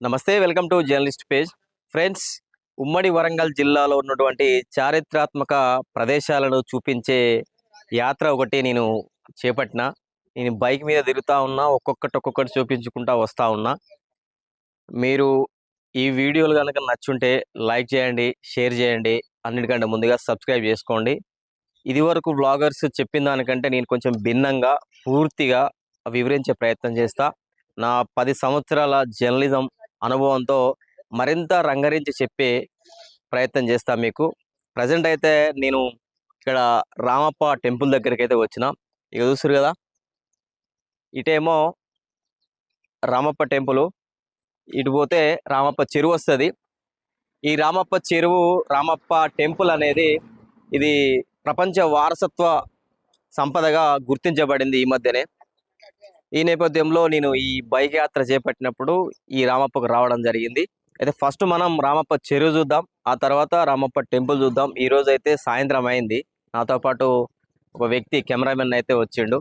నమస్తే welcome to journalist page. Friends ఉమ్మడి వరంగల్ జిల్లాలో ఉన్నటువంటి చారిత్రాత్మక ప్రదేశాలను చూపించే యాత్ర ఒకటి నేను చేపట్టిన. నేను బైక్ మీద తిరుగుతా ఉన్నా ఒక్కొక్కటి ఒక్కొక్కటి చూపించుకుంటా వస్తూ ఉన్నా. మీరు ఈ వీడియోలు కనుక నచ్చుంటే లైక్ చేయండి షేర్ చేయండి అన్నిటికంటే ముందుగా సబ్స్క్రైబ్ చేసుకోండి. ఇది వరకు వ్లాగర్స్ చెప్పిన దానికంటే నేను కొంచెం భిన్నంగా పూర్తిగా వివరించే ప్రయత్నం చేస్తా. నా పది సంవత్సరాల జర్నలిజం అనుభవంతో మరింత రంగరించి చెప్పే ప్రయత్నం చేస్తా మీకు. ప్రజెంట్ అయితే నేను ఇక్కడ రామప్ప టెంపుల్ దగ్గరికి అయితే వచ్చిన. ఇక చూస్తారు కదా? ఇటేమో రామప్ప టెంపుల్. ఇటు పోతే రామప్ప చెరువు వస్తుంది. ఈ రామప్ప చెరువు రామప్ప టెంపుల్ అనేది ఇది ప్రపంచ వారసత్వ సంపదగా గుర్తించబడింది ఈ మధ్యనే. ఈ నేపథ్యంలో నేను ఈ బైక్ యాత్ర చేపట్టినప్పుడు ఈ రామప్పకు రావడం జరిగింది. అయితే ఫస్ట్ మనం రామప్ప చెరువు చూద్దాం ఆ తర్వాత రామప్ప టెంపుల్ చూద్దాం. ఈ రోజు అయితే సాయంత్రం అయింది. నాతో పాటు ఒక వ్యక్తి కెమెరామెన్ అయితే వచ్చిండు.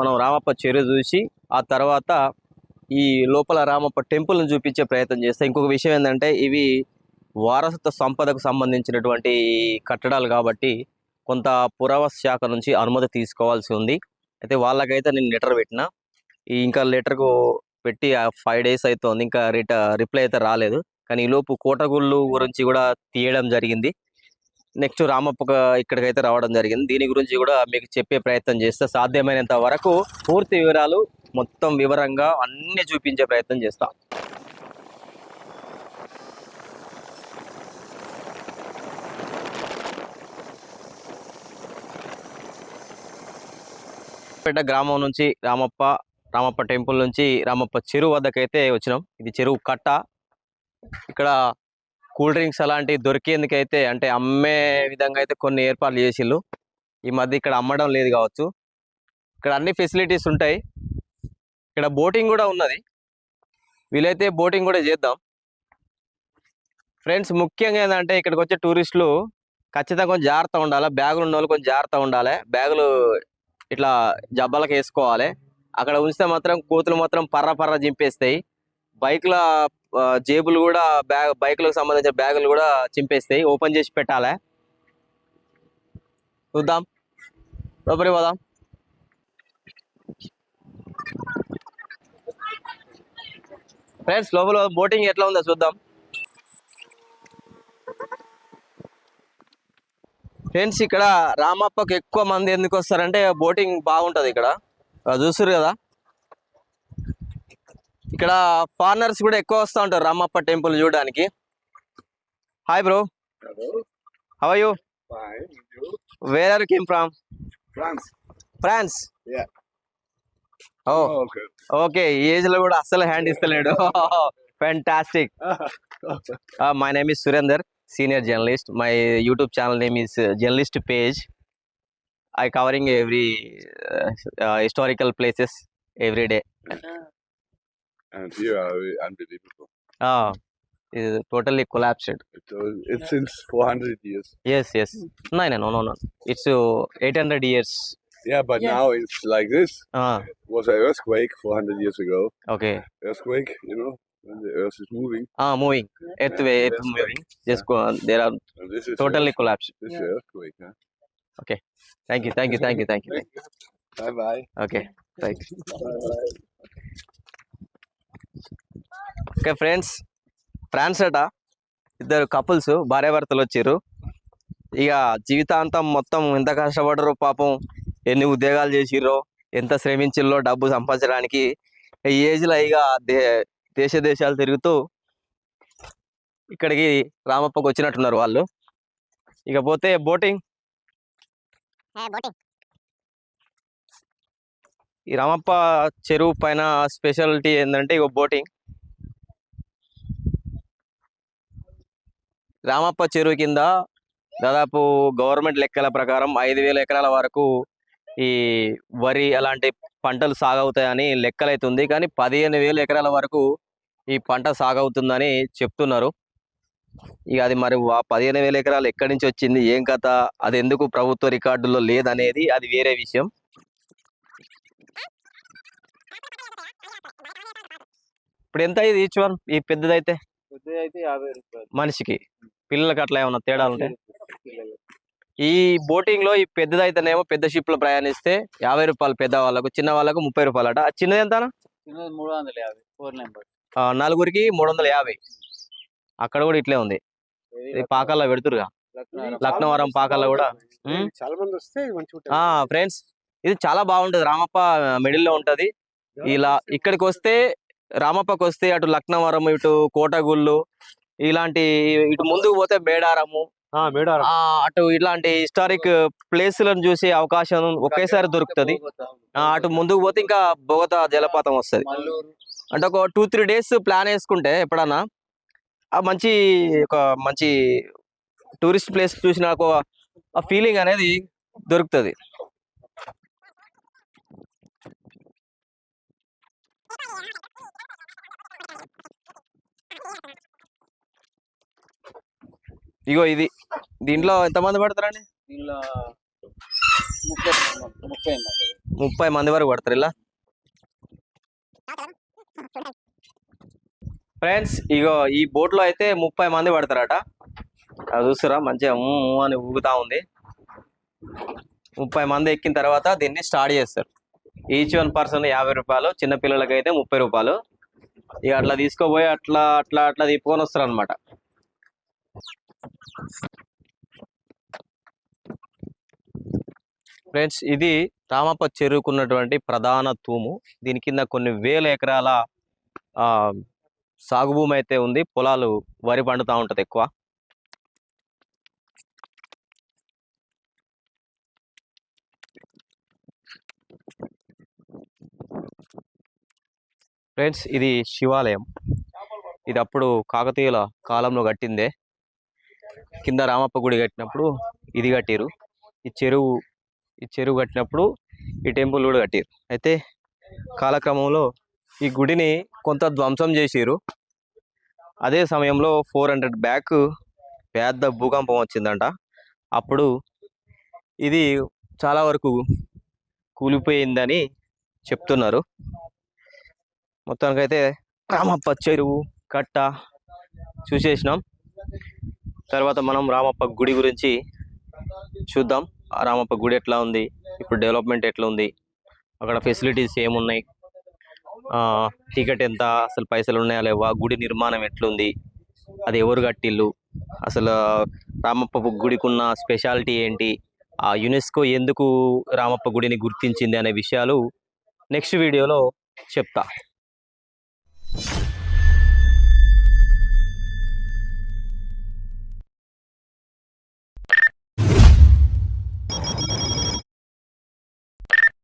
మనం రామప్ప చెరువు చూసి ఆ తర్వాత ఈ లోపల రామప్ప టెంపుల్ని చూపించే ప్రయత్నం చేస్తాం ఇంకొక విషయం ఏంటంటే ఇవి వారసత్వ సంపదకు సంబంధించినటువంటి కట్టడాలు కాబట్టి కొంత పురావస్తు శాఖ నుంచి అనుమతి తీసుకోవాల్సి ఉంది. అయితే వాళ్ళకైతే నేను లెటర్ పెట్టిన. ఈ ఇంకా లెటర్కు పెట్టి ఫైవ్ డేస్ అవుతుంది ఇంకా రిట రిప్లై అయితే రాలేదు. కానీ ఈ లోపు కోటగుళ్ళు గురించి కూడా తీయడం జరిగింది. నెక్స్ట్ రామప్ప ఇక్కడికైతే రావడం జరిగింది. దీని గురించి కూడా మీకు చెప్పే ప్రయత్నం చేస్తే సాధ్యమైనంత వరకు పూర్తి వివరాలు మొత్తం వివరంగా అన్ని చూపించే ప్రయత్నం చేస్తా. పేట గ్రామం నుంచి రామప్ప రామప్ప టెంపుల్ నుంచి రామప్ప చెరువు వద్దకైతే వచ్చినాం. ఇది చెరువు కట్ట. ఇక్కడ కూల్ డ్రింక్స్ అలాంటివి దొరికేందుకైతే అంటే అమ్మే విధంగా అయితే కొన్ని ఏర్పాట్లు చేసిళ్ళు. ఈ మధ్య ఇక్కడ అమ్మడం లేదు కావచ్చు. ఇక్కడ అన్ని ఫెసిలిటీస్ ఉంటాయి. ఇక్కడ బోటింగ్ కూడా ఉన్నది. వీలైతే బోటింగ్ కూడా చేద్దాం. ఫ్రెండ్స్ ముఖ్యంగా ఏంటంటే ఇక్కడికి వచ్చే టూరిస్టులు ఖచ్చితంగా కొంచెం జాగ్రత్త ఉండాలి. బ్యాగులు ఉన్న వాళ్ళు కొంచెం జాగ్రత్త ఉండాలి. బ్యాగులు ఇట్లా జబ్బలకు వేసుకోవాలి. అక్కడ ఉంచితే మాత్రం కోతులు మాత్రం పర్ర పర్ర చింపేస్తాయి. బైక్ల జేబులు కూడా బ్యాగ్ బైక్లకు సంబంధించిన బ్యాగులు కూడా చింపేస్తాయి. ఓపెన్ చేసి పెట్టాలి. చూద్దాం. లోపలి పోదాం. ఫ్రెండ్స్ లోపల బోటింగ్ ఎట్లా ఉందో చూద్దాం. ఫ్రెండ్స్ ఇక్కడ రామప్పకి ఎక్కువ మంది ఎందుకు వస్తారంటే బోటింగ్ బాగుంటది ఇక్కడ. చూస్తురు కదా? ఇక్కడ ఫారినర్స్ కూడా ఎక్కువ వస్తూ ఉంటారు రామప్ప టెంపుల్ చూడడానికి. Hi bro. How you? Where are came from. France. Oh okay. Okay ఈ ఏజ్లో కూడా అస్సలు hand ఇస్తలేడు. Fantastic my name is Surender senior journalist. My YouTube channel name is uh, Journalist Page. I covering every uh, uh, historical places every day. Uh-huh. And you are unbelievable. Ah, it is totally collapsed. It's since 400 years. Yes, yes. No, no, no, no, no. It's uh, 800 years. Yeah, but now it's like this. Ah, It was an earthquake 400 years ago. okay. Earthquake, you know, earth is moving. Moving earth earth moving just there are totally This earthquake. Huh? Thank you thank you thank you thank you Bye bye. Okay right Bye bye. Okay friends France అట ఇద్దరు couples భార్యాభర్తలు వచ్చారు. ఇక జీవితాంతం మొత్తం ఎంత కష్టపడరు పాపం? ఎన్ని ఉద్యోగాలు చేసిర్రో? ఎంత శ్రమించిర్రో డబ్బు సంపాదించడానికి? ఈ ఏజ్లో ఇక దేశ దేశాలు తిరుగుతూ ఇక్కడికి రామప్పకు వచ్చినట్టున్నారు వాళ్ళు. ఇక పోతే బోటింగ్. ఈ రామప్ప చెరువు పైన స్పెషాలిటీ ఏంటంటే ఇక బోటింగ్. రామప్ప చెరువు కింద దాదాపు గవర్నమెంట్ లెక్కల ప్రకారం ఐదు వేల ఎకరాల వరకు ఈ వరి అలాంటి పంటలు సాగవుతాయని లెక్కలైతుంది. కానీ పదిహేను వేల ఎకరాల వరకు ఈ పంట సాగవుతుందని చెప్తున్నారు. ఇక అది మరి పదిహేను వేల ఎకరాలు ఎక్కడి నుంచి వచ్చింది? ఏం కథ? అది ఎందుకు ప్రభుత్వ రికార్డుల్లో లేదనేది అది వేరే విషయం. ఇప్పుడు ఎంత ఇది ఈచ్ వన్ ఈ పెద్దదైతే? మనిషికి. పిల్లలకి అట్లా ఏమన్నా తేడాలు ఉంటాయి. ఈ బోటింగ్లో ఈ పెద్దదైతేనేమో పెద్ద షిప్లో ప్రయాణిస్తే యాభై రూపాయలు పెద్ద వాళ్ళకు చిన్న వాళ్ళకు ముప్పై రూపాయలు అట చిన్నది ఎంత చిన్నది మూడు వందల యాభై ఫోర్ నెంబర్ నలుగురికి మూడు వందల యాభై. అక్కడ కూడా ఇట్లే ఉంది. ఇది పాకాల్లో పెడుతురుగా లక్నవరం పాకాల్లో కూడా. చాలా మంది వస్తే ఫ్రెండ్స్ ఇది చాలా బాగుంటది. రామప్ప మిడిల్లో ఉంటది. ఇలా ఇక్కడికి వస్తే రామప్పకి వస్తే అటు లక్నవరం ఇటు కోటగుళ్ళు ఇలాంటి ఇటు ముందుకు పోతే మేడారము అటు ఇలాంటి హిస్టారిక్ ప్లేస్లను చూసే అవకాశం ఒకేసారి దొరుకుతది. అటు ముందుకు పోతే ఇంకా బొగత జలపాతం వస్తుంది. అంటే ఒక టూ త్రీ డేస్ ప్లాన్ వేసుకుంటే ఎప్పుడన్నా ఆ మంచి ఒక మంచి టూరిస్ట్ ప్లేస్ చూసిన ఒక ఫీలింగ్ అనేది దొరుకుతుంది. ఇగో ఇది. దీంట్లో ఎంతమంది పడతారండి? దీనిలో ముప్పై ముప్పై మంది. ముప్పై మంది వరకు పడతారు ఇలా? ఫ్రెండ్స్ ఇగో ఈ బోట్లో అయితే ముప్పై మంది పడతారట. అది చూస్తారా మంచిగా అని ఊగుతా ఉంది. ముప్పై మంది ఎక్కిన తర్వాత దీన్ని స్టార్ట్ చేస్తారు. ఈచ్ వన్ పర్సన్ యాభై రూపాయలు చిన్న పిల్లలకి అయితే ముప్పై రూపాయలు. ఇక అట్లా తీసుకోపోయి అట్లా అట్లా అట్లా తిప్పుకొని వస్తారు అనమాట ఫ్రెండ్స్ ఇది రామప్ప చెరువుకున్నటువంటి ప్రధాన తూము. దీని కింద కొన్ని వేల ఎకరాల ఆ సాగు భూమి అయితే ఉంది. పొలాలు వరి పండుతా ఉంటది ఎక్కువ. ఫ్రెండ్స్ ఇది శివాలయం. ఇది అప్పుడు కాకతీయుల కాలంలో కట్టిందే. కింద రామప్ప గుడి కట్టినప్పుడు ఇది కట్టిరు. ఈ చెరువు ఈ చెరువు కట్టినప్పుడు ఈ టెంపుల్ కూడా కట్టారు. అయితే కాలక్రమంలో ఈ గుడిని కొంత ధ్వంసం చేసిరు. అదే సమయంలో ఫోర్ హండ్రెడ్ బ్యాక్ పెద్ద భూకంపం వచ్చిందంట. అప్పుడు ఇది చాలా వరకు కూలిపోయిందని చెప్తున్నారు. మొత్తానికైతే రామప్ప చెరువు కట్ట చూసేసినాం. తర్వాత మనం రామప్ప గుడి గురించి చూద్దాం. రామప్ప గుడి ఎట్లా ఉంది? ఇప్పుడు డెవలప్మెంట్ ఎట్లా ఉంది? అక్కడ ఫెసిలిటీస్ ఏమున్నాయి? టికెట్ ఎంత? అసలు పైసలు ఉన్నాయా లేవా? గుడి నిర్మాణం ఎట్లుంది? అది ఎవరు కట్టిల్లు? అసలు రామప్ప గుడికి ఉన్న స్పెషాలిటీ ఏంటి? ఆ యునెస్కో ఎందుకు రామప్ప గుడిని గుర్తించింది అనే విషయాలు నెక్స్ట్ వీడియోలో చెప్తా.